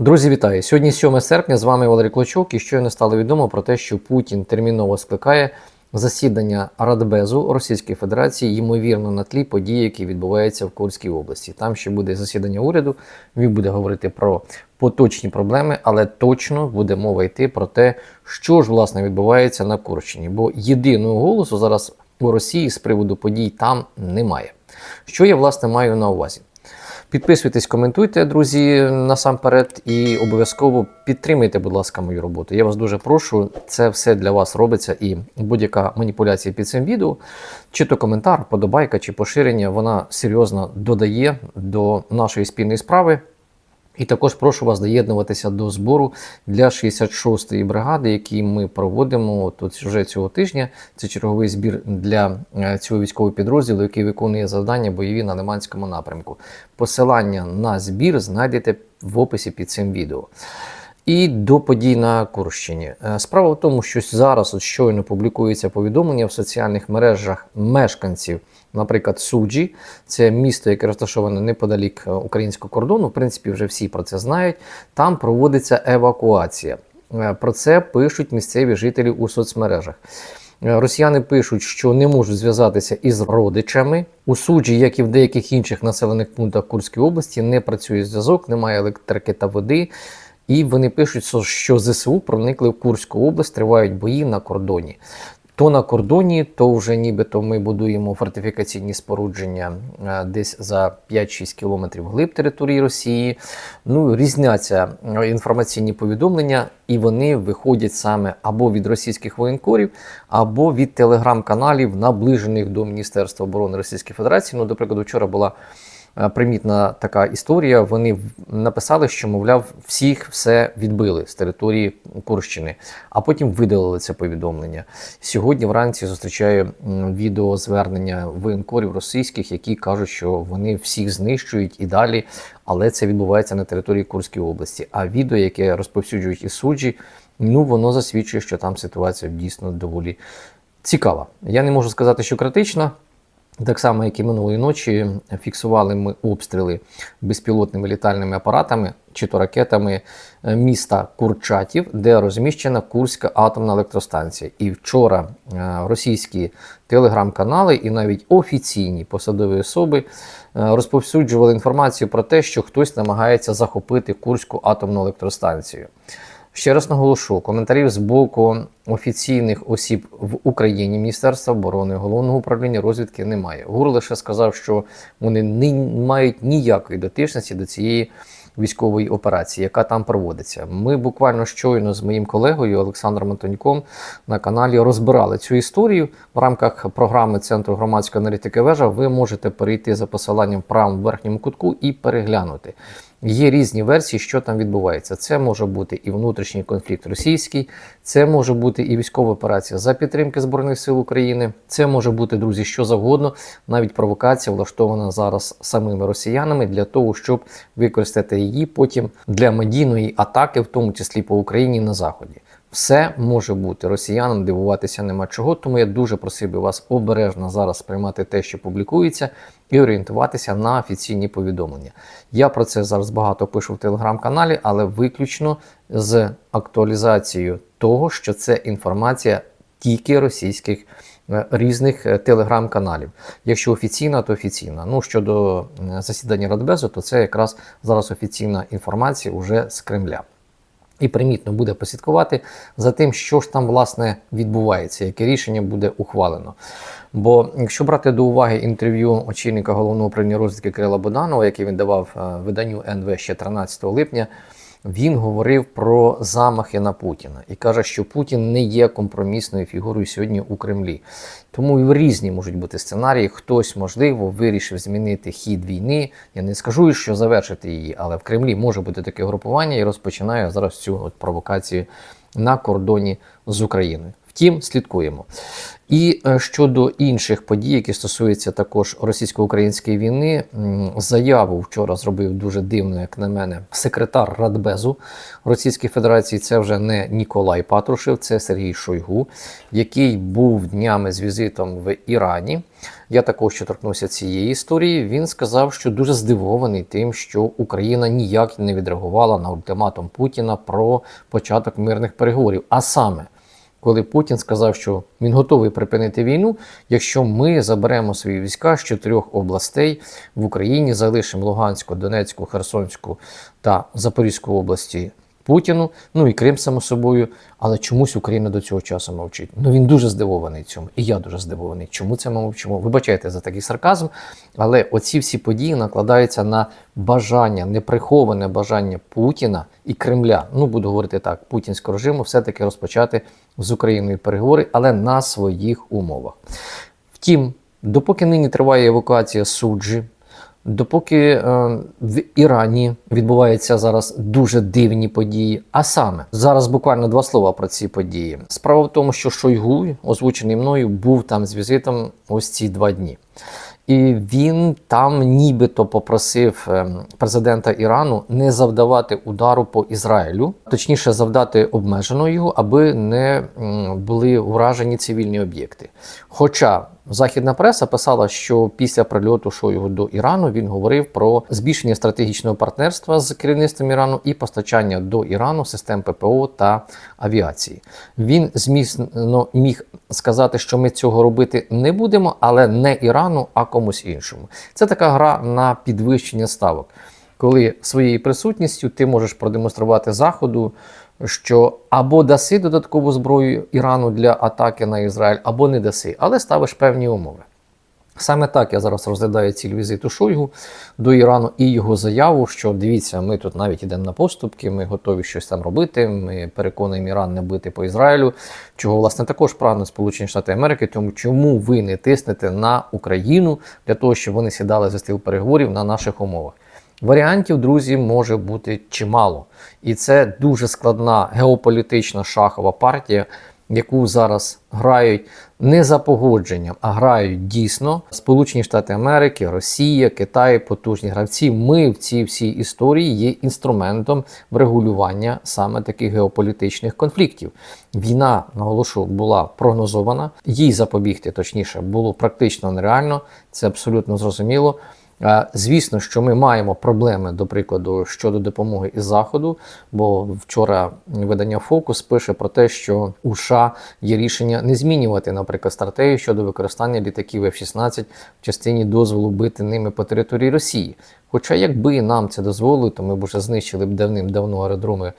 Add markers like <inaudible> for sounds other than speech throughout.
Друзі, вітаю! Сьогодні 7 серпня. З вами Валерій Клочок. І щойно стало відомо про те, що Путін терміново скликає засідання Радбезу Російської Федерації, ймовірно, на тлі подій, які відбуваються в Курській області. Там ще буде засідання уряду. Він буде говорити про поточні проблеми, але точно буде мова йти про те, що ж власне відбувається на Курщині. Бо єдиного голосу зараз у Росії з приводу подій там немає. Що я власне маю на увазі? Підписуйтесь, коментуйте, друзі, насамперед, і обов'язково підтримайте, будь ласка, мою роботу. Я вас дуже прошу. Це все для вас робиться, і будь-яка маніпуляція під цим відео, чи то коментар, подобайка, чи поширення, вона серйозно додає до нашої спільної справи. І також прошу вас доєднуватися до збору для 66-ї бригади, який ми проводимо тут вже цього тижня. Це черговий збір для е, цього військового підрозділу, який виконує завдання бойові на Лиманському напрямку. Посилання на збір знайдете в описі під цим відео. І до подій на Курщині. Е, Справа в тому, що зараз от щойно публікується повідомлення в соціальних мережах мешканців, наприклад, Суджі, це місто, яке розташоване неподалік е, українського кордону. В принципі, вже всі про це знають. Там проводиться евакуація. Е, Про це пишуть місцеві жителі у соцмережах. Росіяни пишуть, що не можуть зв'язатися із родичами. У суджі, як і в деяких інших населених пунктах Курської області, не працює зв'язок, немає електрики та води. І вони пишуть, що ЗСУ проникли в Курську область, тривають бої на кордоні. То на кордоні, то вже нібито ми будуємо фортифікаційні спорудження е, десь за 5-6 кілометрів глиб території Росії. Ну, різняться е, інформаційні повідомлення, і вони виходять саме або від російських воєнкорів, або від телеграм-каналів, наближених до Міністерства оборони Російської Федерації. Ну, до прикладу, вчора була примітна така історія. Вони написали, що, мовляв, всіх все відбили з території Курщини, а потім видалили це повідомлення. Сьогодні вранці зустрічаю відеозвернення воєнкорів російських, які кажуть, що вони всіх знищують і далі, але це відбувається на території Курської області. А відео, яке розповсюджують із суджі, ну воно засвідчує, що там ситуація дійсно доволі цікава. Я не можу сказати, що критична. Так само, як і минулої ночі, фіксували ми обстріли безпілотними літальними апаратами чи то ракетами е, міста Курчатів, де розміщена Курська атомна електростанція. І вчора е, російські телеграм-канали і навіть офіційні посадові особи е, розповсюджували інформацію про те, що хтось намагається захопити Курську атомну електростанцію. Ще раз наголошу, коментарів з боку офіційних осіб в Україні, Міністерства оборони, головного управління розвідки немає. ГУР лише сказав, що вони не мають ніякої дотичності до цієї військової операції, яка там проводиться. Ми буквально щойно з моїм колегою Олександром Антоньком на каналі розбирали цю історію в рамках програми Центру громадської аналітики вежа. Ви можете перейти за посиланням в правому верхньому кутку і переглянути. Є різні версії, що там відбувається. Це може бути і внутрішній конфлікт російський, це може бути і військова операція за підтримки Збройних сил України. Це може бути, друзі, що завгодно, навіть провокація влаштована зараз самими росіянами для того, щоб використати її потім для медійної атаки, в тому числі по Україні на заході. Все може бути росіянам дивуватися нема чого, тому я дуже просив би вас обережно зараз сприймати те, що публікується, і орієнтуватися на офіційні повідомлення. Я про це зараз багато пишу в телеграм-каналі, але виключно з актуалізацією того, що це інформація тільки російських е, різних е, телеграм-каналів. Якщо офіційна, то офіційна. Ну щодо е, засідання Радбезу, то це якраз зараз офіційна інформація уже з Кремля. І примітно буде послідкувати за тим, що ж там власне відбувається, яке рішення буде ухвалено. Бо якщо брати до уваги інтерв'ю очільника головного управління розвідки Кирила Боданова, яке він давав е, виданню НВ ще 13 липня, він говорив про замахи на Путіна і каже, що Путін не є компромісною фігурою сьогодні у Кремлі. Тому і різні можуть бути сценарії. Хтось, можливо, вирішив змінити хід війни. Я не скажу, що завершити її, але в Кремлі може бути таке групування і розпочинає зараз цю от провокацію на кордоні з Україною. Втім, слідкуємо. І е, щодо інших подій, які стосуються також російсько-української війни, заяву вчора зробив дуже дивно, як на мене, секретар Радбезу Російської Федерації. Це вже не Ніколай Патрушев, це Сергій Шойгу, який був днями з візитом в Ірані. Я також ще торкнувся цієї історії. Він сказав, що дуже здивований тим, що Україна ніяк не відреагувала на ультиматум Путіна про початок мирних переговорів. А саме, коли Путін сказав, що він готовий припинити війну, якщо ми заберемо свої війська з чотирьох областей в Україні, залишимо Луганську, Донецьку, Херсонську та Запорізьку області Путіну, ну і Крим, само собою. Але чомусь Україна до цього часу мовчить. Ну він дуже здивований цьому, і я дуже здивований. Чому це ми мовчимо? Вибачайте за такий сарказм, але оці всі події накладаються на бажання, неприховане бажання Путіна і Кремля. Ну буду говорити так, путінського режиму все-таки розпочати з Україною переговори, але на своїх умовах. Втім, допоки нині триває евакуація суджі, допоки е, в Ірані відбуваються зараз дуже дивні події. А саме зараз буквально два слова про ці події. Справа в тому, що Шойгу, озвучений мною, був там з візитом ось ці два дні. І він там нібито попросив ем, президента Ірану не завдавати удару по Ізраїлю, точніше завдати обмежено його, аби не були уражені цивільні об'єкти. Хоча західна преса писала, що після прильоту Шойгу до Ірану він говорив про збільшення стратегічного партнерства з керівництвом Ірану і постачання до Ірану систем ППО та авіації. Він змісно міг сказати, що ми цього робити не будемо, але не Ірану, а комусь іншому. Це така гра на підвищення ставок, коли своєю присутністю ти можеш продемонструвати заходу, що або даси додаткову зброю Ірану для атаки на Ізраїль, або не даси, але ставиш певні умови. Саме так я зараз розглядаю ціль візиту Шойгу до Ірану і його заяву, що дивіться, ми тут навіть йдемо на поступки, ми готові щось там робити. Ми переконуємо Іран не бити по Ізраїлю, чого власне також прагнуть Сполучені Штати Америки. Тому чому ви не тиснете на Україну для того, щоб вони сідали за стіл переговорів на наших умовах? Варіантів, друзі, може бути чимало, і це дуже складна геополітична шахова партія, яку зараз грають не за погодженням, а грають дійсно Сполучені Штати Америки, Росія, Китай, потужні гравці. Ми в цій всій історії є інструментом врегулювання саме таких геополітичних конфліктів. Війна, наголошу, була прогнозована, їй запобігти точніше було практично нереально. Це абсолютно зрозуміло. Звісно, що ми маємо проблеми, до прикладу, щодо допомоги із заходу. Бо вчора видання Фокус пише про те, що у США є рішення не змінювати, наприклад, стратегію щодо використання літаків F-16 в частині дозволу бити ними по території Росії. Хоча, якби нам це дозволили, то ми б вже знищили б давним-давно аеродроми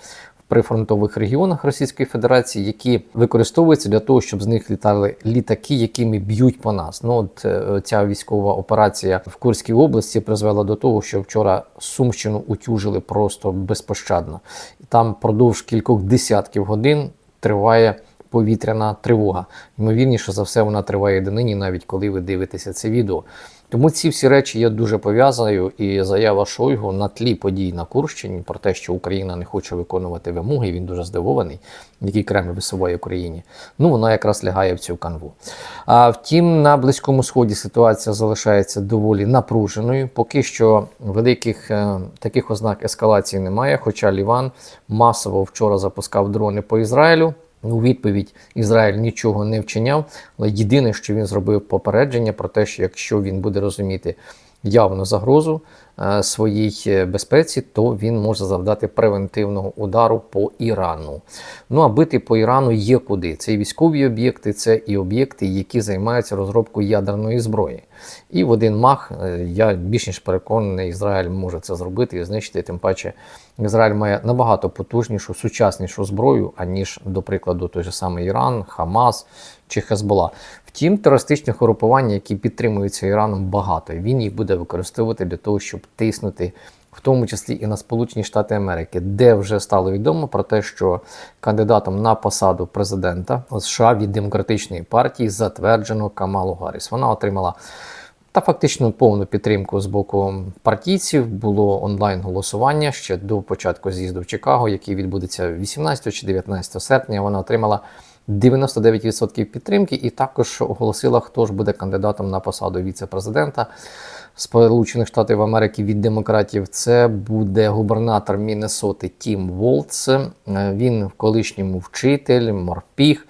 прифронтових регіонах Російської Федерації, які використовуються для того, щоб з них літали літаки, якими б'ють по нас. Ну от е, ця військова операція в Курській області призвела до того, що вчора Сумщину утюжили просто безпощадно. Там продовж кількох десятків годин триває. Повітряна тривога. Ймовірніше за все, вона триває до нині, навіть коли ви дивитеся це відео. Тому ці всі речі я дуже пов'язую, і заява Шойгу на тлі подій на Курщині про те, що Україна не хоче виконувати вимоги. Він дуже здивований, які Кремль висуває Україні. Ну вона якраз лягає в цю канву. А втім, на близькому сході ситуація залишається доволі напруженою. Поки що великих е, таких ознак ескалації немає. Хоча Ліван масово вчора запускав дрони по Ізраїлю. У відповідь Ізраїль нічого не вчиняв, але єдине, що він зробив попередження про те, що якщо він буде розуміти явну загрозу е, своїй е, безпеці, то він може завдати превентивного удару по Ірану. Ну а бити по Ірану є куди. Це і військові об'єкти, це і об'єкти, які займаються розробкою ядерної зброї. І в один мах е, я більш ніж переконаний, Ізраїль може це зробити і знищити. Тим паче, Ізраїль має набагато потужнішу, сучаснішу зброю, аніж, до прикладу, той же самий Іран, Хамас чи Хезбола. Втім, терористичних угрупувань, які підтримуються Іраном, багато. Він їх буде використовувати для того, щоб тиснути. В тому числі і на Сполучені Штати Америки, де вже стало відомо про те, що кандидатом на посаду президента США від демократичної партії затверджено Камалу Гарріс. Вона отримала та фактично повну підтримку з боку партійців. Було онлайн голосування ще до початку з'їзду в Чикаго, який відбудеться 18 чи 19 серпня. Вона отримала 99% підтримки, і також оголосила, хто ж буде кандидатом на посаду віце-президента Сполучених Штатів Америки від демократів. Це буде губернатор Міннесоти Тім Волц. Е, Він в колишньому вчитель, морпіг,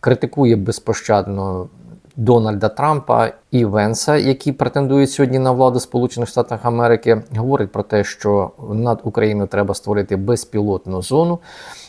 критикує безпощадно. Дональда Трампа і Венса, які претендують сьогодні на владу Сполучених Штатів Америки, говорить про те, що над Україною треба створити безпілотну зону.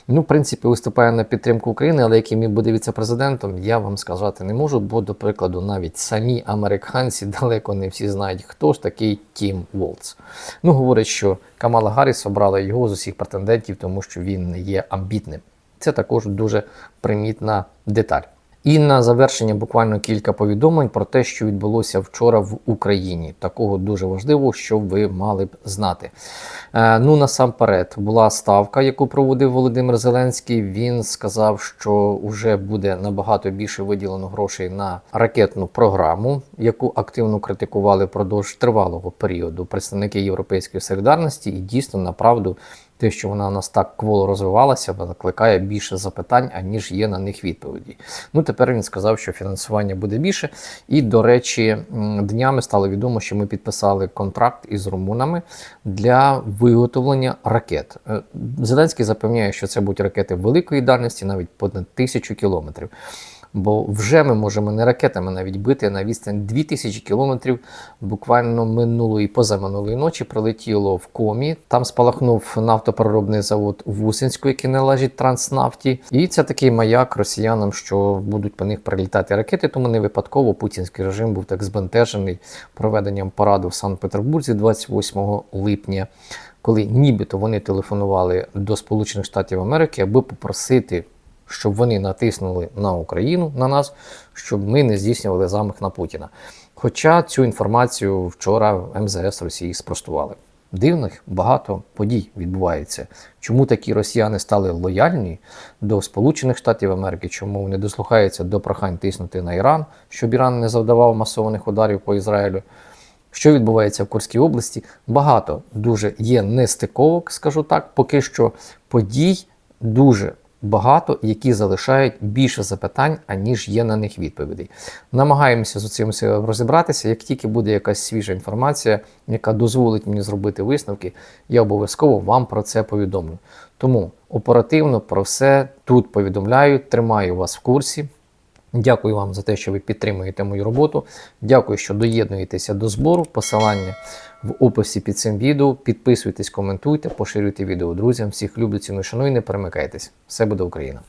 Ну, в принципі, виступає на підтримку України, але яким він буде віце-президентом, я вам сказати не можу, бо, до прикладу, навіть самі американці <laughs> далеко не всі знають, хто ж такий Тім Волц. Ну, говорить, що Камала Гарріс обрала його з усіх претендентів, тому що він є амбітним. Це також дуже примітна деталь. І на завершення буквально кілька повідомлень про те, що відбулося вчора в Україні. Такого дуже важливо, що ви мали б знати. Е, ну насамперед була ставка, яку проводив Володимир Зеленський. Він сказав, що вже буде набагато більше виділено грошей на ракетну програму, яку активно критикували впродовж тривалого періоду представники Європейської солідарності, і дійсно направду. Те, що вона у нас так кволо розвивалася, викликає більше запитань, аніж є на них відповіді. Ну тепер він сказав, що фінансування буде більше. І, до речі, днями стало відомо, що ми підписали контракт із румунами для виготовлення ракет. Е, Зеленський запевняє, що це будуть ракети великої дальності, навіть понад тисячу кілометрів. Бо вже ми можемо не ракетами навіть бити на відстань 2000 кілометрів. Буквально минулої позаминулої ночі прилетіло в комі. Там спалахнув нафтопереробний завод в який належить Транснафті. І це такий маяк росіянам, що будуть по них прилітати ракети. Тому не випадково путінський режим був так збентежений проведенням параду в Санкт-Петербурзі 28 липня. Коли нібито вони телефонували до Сполучених Штатів Америки, аби попросити щоб вони натиснули на Україну на нас, щоб ми не здійснювали замах на Путіна. Хоча цю інформацію вчора МЗС Росії спростували. Дивних багато подій відбувається. Чому такі росіяни стали лояльні до Сполучених Штатів Америки? Чому вони дослухаються до прохань тиснути на Іран, щоб Іран не завдавав масованих ударів по Ізраїлю? Що відбувається в Курській області? Багато дуже є нестиковок, скажу так. Поки що подій дуже багато, які залишають більше запитань, аніж є на них відповідей. Намагаємося з цим розібратися. Як тільки буде якась свіжа інформація, яка дозволить мені зробити висновки, я обов'язково вам про це повідомлю. Тому оперативно про все тут повідомляю, тримаю вас в курсі. Дякую вам за те, що ви підтримуєте мою роботу. Дякую, що доєднуєтеся до збору. Посилання в описі під цим відео. Підписуйтесь, коментуйте, поширюйте відео друзям. Всіх люблю, ціну шану і не перемикайтесь. Все буде Україна!